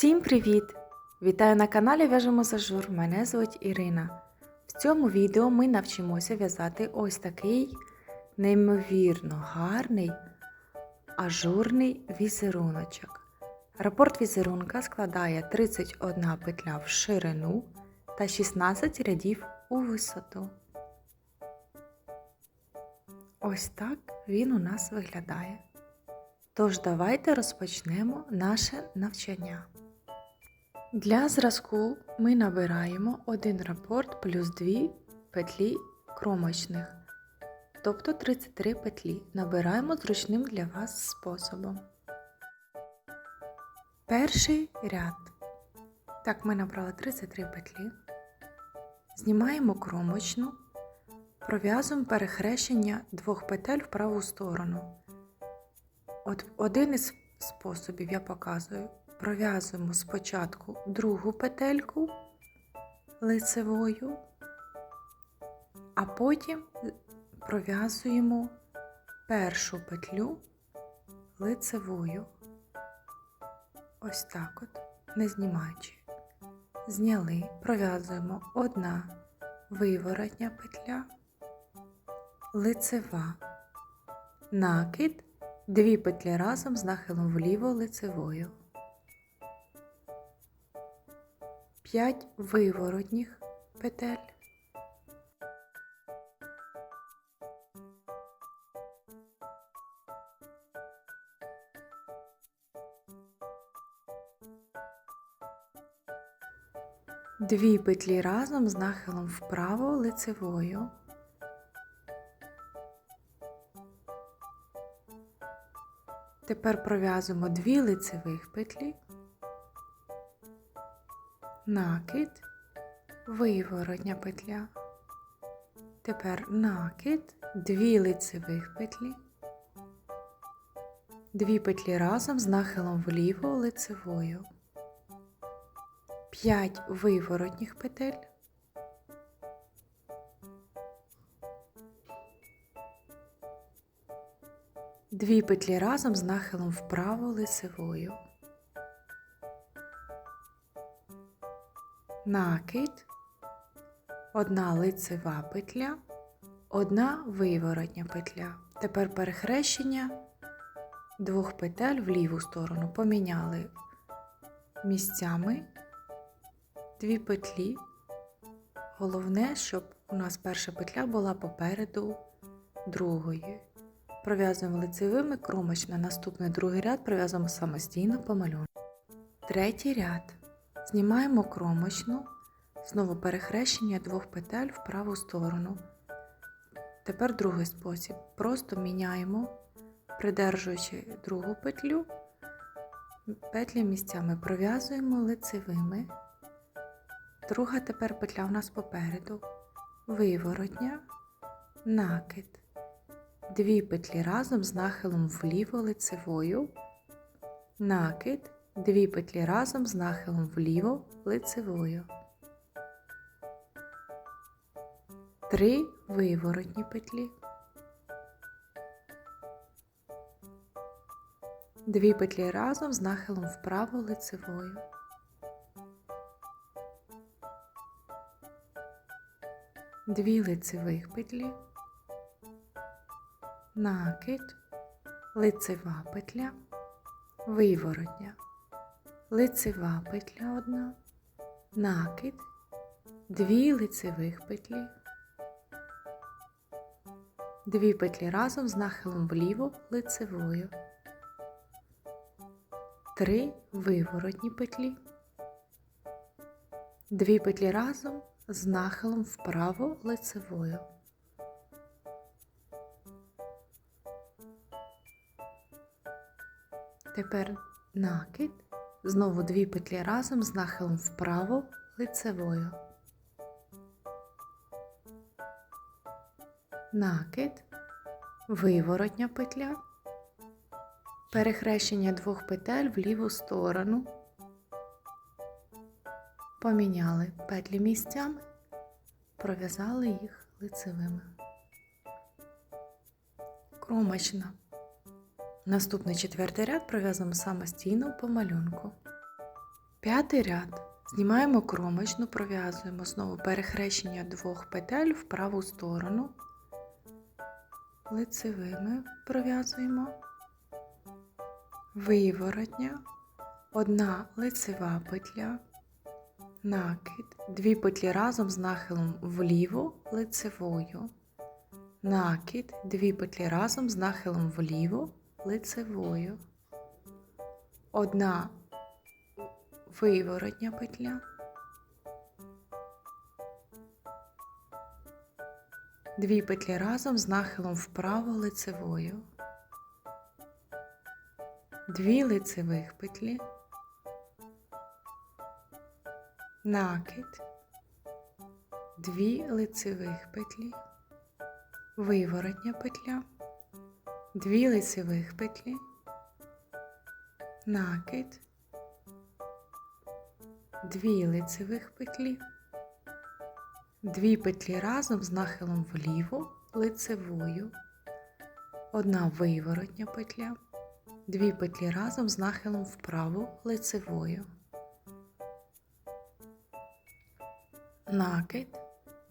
Всім привіт! Вітаю на каналі В'яжемо зажур. Мене звуть Ірина. В цьому відео ми навчимося в'язати ось такий неймовірно гарний ажурний візеруночок. Рапорт візерунка складає 31 петля в ширину та 16 рядів у висоту. Ось так він у нас виглядає. Тож давайте розпочнемо наше навчання. Для зразку ми набираємо один рапорт плюс 2 петлі кромочних, тобто 33 петлі. Набираємо зручним для вас способом. Перший ряд. Так, ми набрали 33 петлі. Знімаємо кромочну, пров'язуємо перехрещення двох петель в праву сторону. От один із способів я показую. Пров'язуємо спочатку другу петельку лицевою, а потім пров'язуємо першу петлю лицевою. Ось так от, не знімаючи. Зняли, пров'язуємо одна виворотня петля, лицева, накид. Дві петлі разом з нахилом вліво лицевою. 5 виворотніх петель. Дві петлі разом з нахилом вправо лицевою. Тепер пров'язуємо дві лицевих петлі, накид, виворотня петля. Тепер накид, дві лицевих петлі, дві петлі разом з нахилом вліво лицевою, 5 виворотніх петель. Дві петлі разом з нахилом вправо лицевою. Накид, одна лицева петля, одна виворотня петля. Тепер перехрещення двох петель в ліву сторону. Поміняли місцями дві петлі. Головне, щоб у нас перша петля була попереду другої. Пров'язуємо лицевими кромочно, наступний другий ряд пров'язуємо самостійно по малюнку. Третій ряд. Знімаємо кромочну, знову перехрещення двох петель в праву сторону. Тепер другий спосіб. Просто міняємо, придержуючи другу петлю, петлі місцями пров'язуємо лицевими. Друга тепер петля у нас попереду, виворотня, накид. Дві петлі разом з нахилом вліво лицевою, накид, дві петлі разом з нахилом вліво лицевою, три виворотні петлі, дві петлі разом з нахилом вправо лицевою. Дві лицевих петлі. Накид, лицева петля, виворотня, лицева петля одна, накид, дві лицевих петлі, дві петлі разом з нахилом вліво лицевою, три виворотні петлі, дві петлі разом з нахилом вправо лицевою. Тепер накид, знову дві петлі разом з нахилом вправо лицевою. Накид, виворотня петля, перехрещення двох петель в ліву сторону. Поміняли петлі місцями, пров'язали їх лицевими. Кромочна. Наступний четвертий ряд пров'язуємо самостійно по малюнку. П'ятий ряд. Знімаємо кромочну, пров'язуємо знову перехрещення двох петель в праву сторону. Лицевими пров'язуємо. Виворотня, одна лицева петля, накид, дві петлі разом з нахилом вліво лицевою. Накид, дві петлі разом з нахилом вліво лицевою. Одна виворотня петля. Дві петлі разом з нахилом вправо лицевою. Дві лицевих петлі. Накид. Дві лицевих петлі. Виворотня петля. Дві лицевих петлі. Накид. Дві лицевих петлі. Дві петлі разом з нахилом вліво лицевою. Одна виворотня петля. Дві петлі разом з нахилом вправо лицевою. Накид.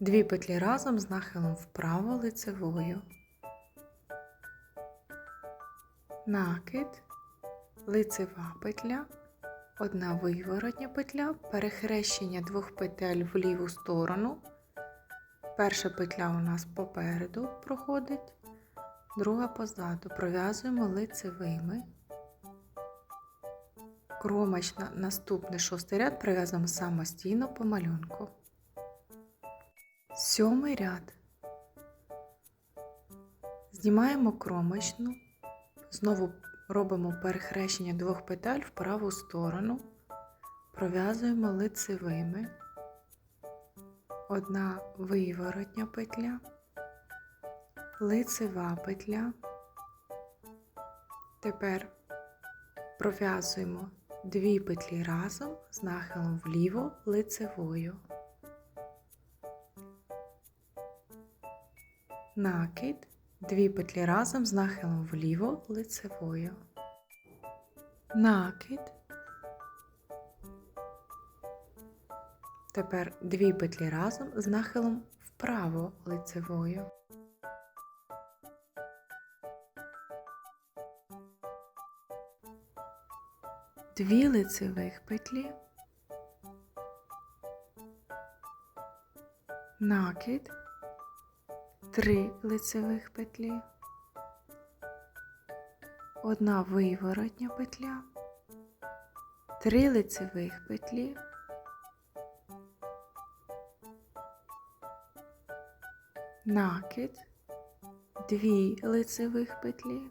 Дві петлі разом з нахилом вправо лицевою. Накид. Лицева петля. Одна виворотня петля, перехрещення двох петель в ліву сторону. Перша петля у нас попереду проходить, друга позаду. Пров'язуємо лицевими. Кромочна наступний шостий ряд пров'язуємо самостійно по малюнку. Сьомий ряд. Знімаємо кромочну, знову робимо перехрещення двох петель в праву сторону, пров'язуємо лицевими, одна виворотня петля, лицева петля. Тепер пров'язуємо дві петлі разом з нахилом вліво лицевою. Накид Дві петлі разом з нахилом вліво лицевою. Накид. Тепер дві петлі разом з нахилом вправо лицевою. Дві лицевих петлі. Накид три лицевих петлі, одна виворотня петля, три лицевих петлі, накид, дві лицевих петлі,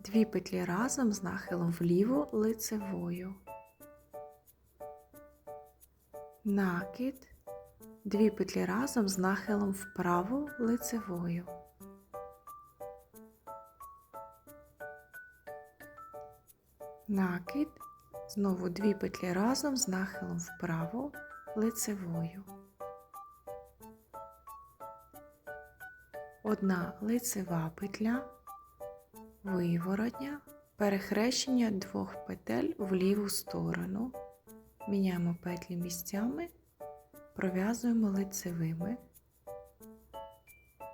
дві петлі разом з нахилом вліво лицевою, накид, Дві петлі разом з нахилом вправо лицевою. Накид, знову дві петлі разом з нахилом вправо лицевою. Одна лицева петля, виворотня, перехрещення двох петель в ліву сторону. Міняємо петлі місцями пров'язуємо лицевими,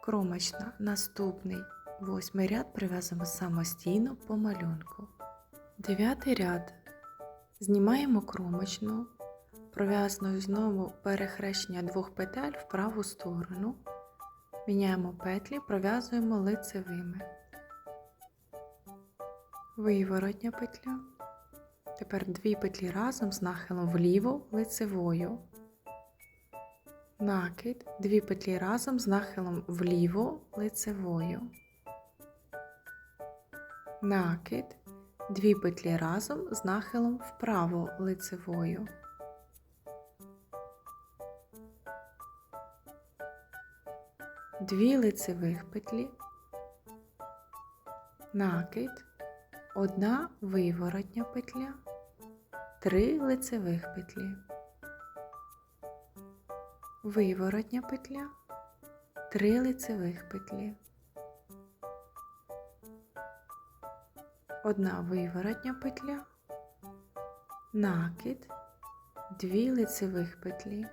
кромочна наступний восьмий ряд прив'язуємо самостійно по малюнку. Дев'ятий ряд. Знімаємо кромочну, пров'язаною знову перехрещення двох петель в праву сторону, міняємо петлі, пров'язуємо лицевими, виворотня петля. Тепер дві петлі разом з нахилом вліво лицевою накид, дві петлі разом з нахилом вліво лицевою, накид, дві петлі разом з нахилом вправо лицевою. Дві лицевих петлі, накид, одна виворотня петля, три лицевих петлі виворотня петля, три лицевих петлі, одна виворотня петля, накид, дві лицевих петлі,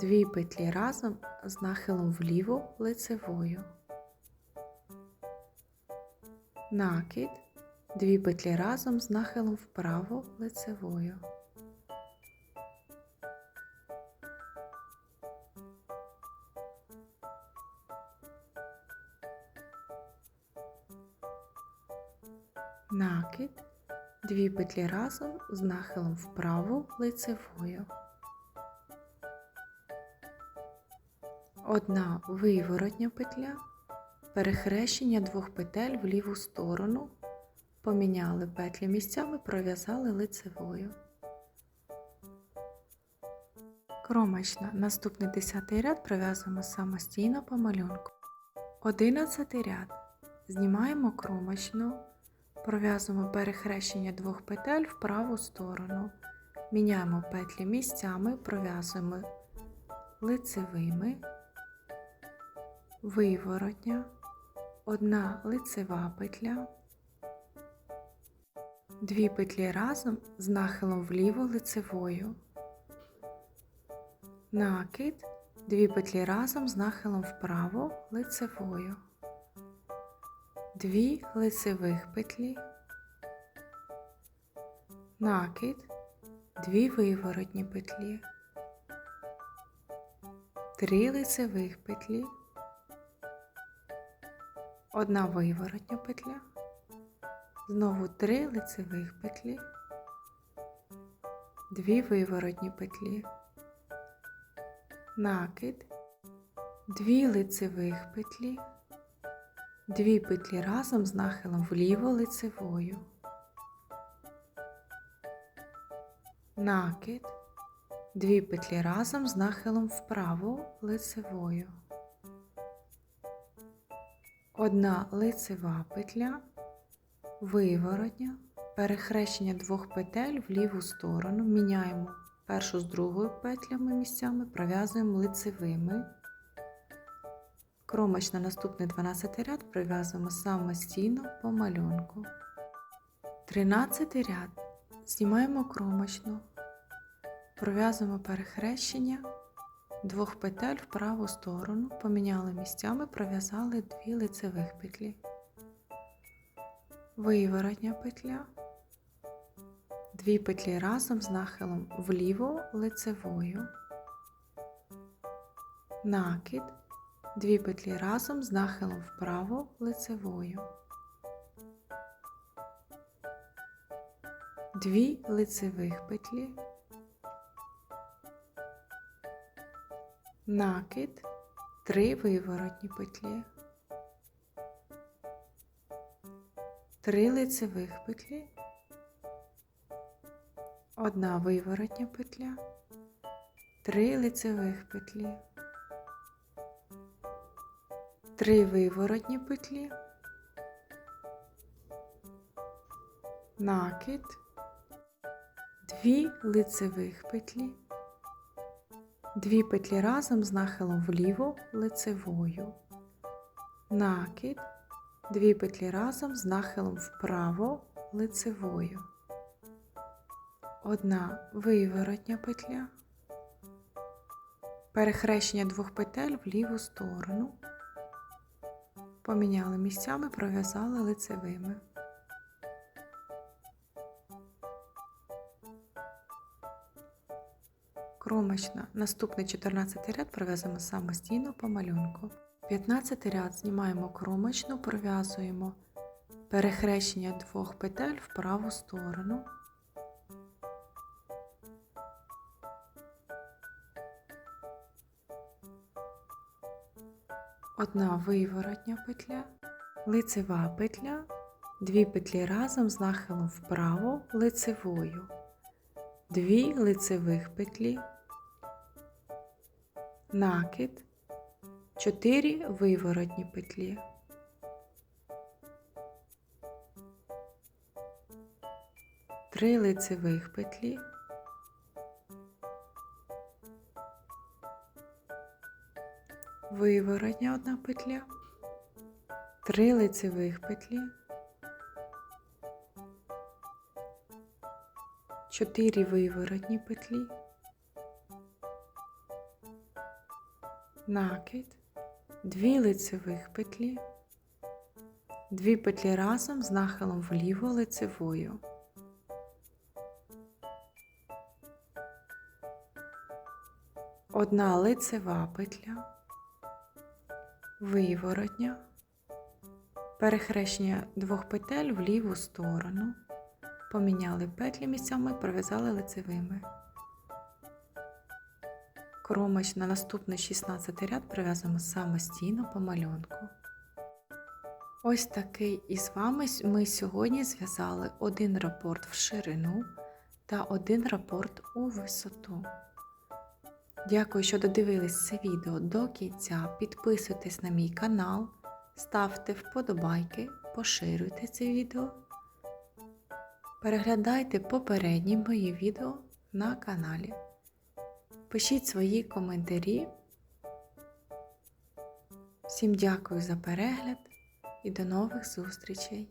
дві петлі разом з нахилом вліво лицевою, накид, дві петлі разом з нахилом вправо лицевою. Дві петлі разом з нахилом вправо лицевою. Одна виворотня петля, перехрещення двох петель в ліву сторону, поміняли петлі місцями, пров'язали лицевою. Кромочна. Наступний десятий ряд пров'язуємо самостійно по малюнку. Одинадцятий ряд. Знімаємо кромочну, пров'язуємо перехрещення двох петель в праву сторону. Міняємо петлі місцями, пров'язуємо лицевими, виворотня, одна лицева петля, дві петлі разом з нахилом вліво лицевою, накид, дві петлі разом з нахилом вправо лицевою, дві лицевих петлі, накид, дві виворотні петлі, три лицевих петлі, одна виворотня петля, знову три лицевих петлі, дві виворотні петлі, накид, дві лицевих петлі, дві петлі разом з нахилом вліво лицевою, накид, дві петлі разом з нахилом вправо лицевою, одна лицева петля, виворотня, перехрещення двох петель в ліву сторону, міняємо першу з другою петлями місцями, пров'язуємо лицевими. Кромочна наступний 12 ряд пров'язуємо самостійно по малюнку. 13 ряд. Знімаємо кромочну, пров'язуємо перехрещення двох петель в праву сторону, поміняли місцями, пров'язали дві лицевих петлі, виворотня петля, дві петлі разом з нахилом вліво лицевою, накид, дві петлі разом з нахилом вправо лицевою, дві лицевих петлі, накид, три виворотні петлі, три лицевих петлі, одна виворотня петля, три лицевих петлі, три виворотні петлі, накид, дві лицевих петлі, дві петлі разом з нахилом вліво лицевою, накид, дві петлі разом з нахилом вправо лицевою, одна виворотня петля, перехрещення двох петель в ліву сторону, поміняли місцями, пров'язали лицевими. Кромочна. Наступний 14 ряд пров'язуємо самостійно по малюнку. 15 ряд знімаємо кромочну, пров'язуємо перехрещення двох петель в праву сторону. Одна виворотня петля, лицева петля, дві петлі разом з нахилом вправо лицевою, дві лицевих петлі, накид, 4 виворотні петлі. Три лицевих петлі, виворотня одна петля, три лицевих петлі, 4 виворотні петлі, накид, 2 лицевих петлі, 2 петлі разом з нахилом вліво лицевою. Одна лицева петля, виворотня, перехрещення двох петель в ліву сторону, поміняли петлі місцями, пров'язали лицевими. Кромач на наступний 16 ряд прив'язуємо самостійно по малюнку. Ось такий із вами ми сьогодні зв'язали один рапорт в ширину та один рапорт у висоту. Дякую, що додивились це відео до кінця. Підписуйтесь на мій канал, ставте вподобайки, поширюйте це відео. Переглядайте попередні мої відео на каналі. Пишіть свої коментарі. Всім дякую за перегляд і до нових зустрічей!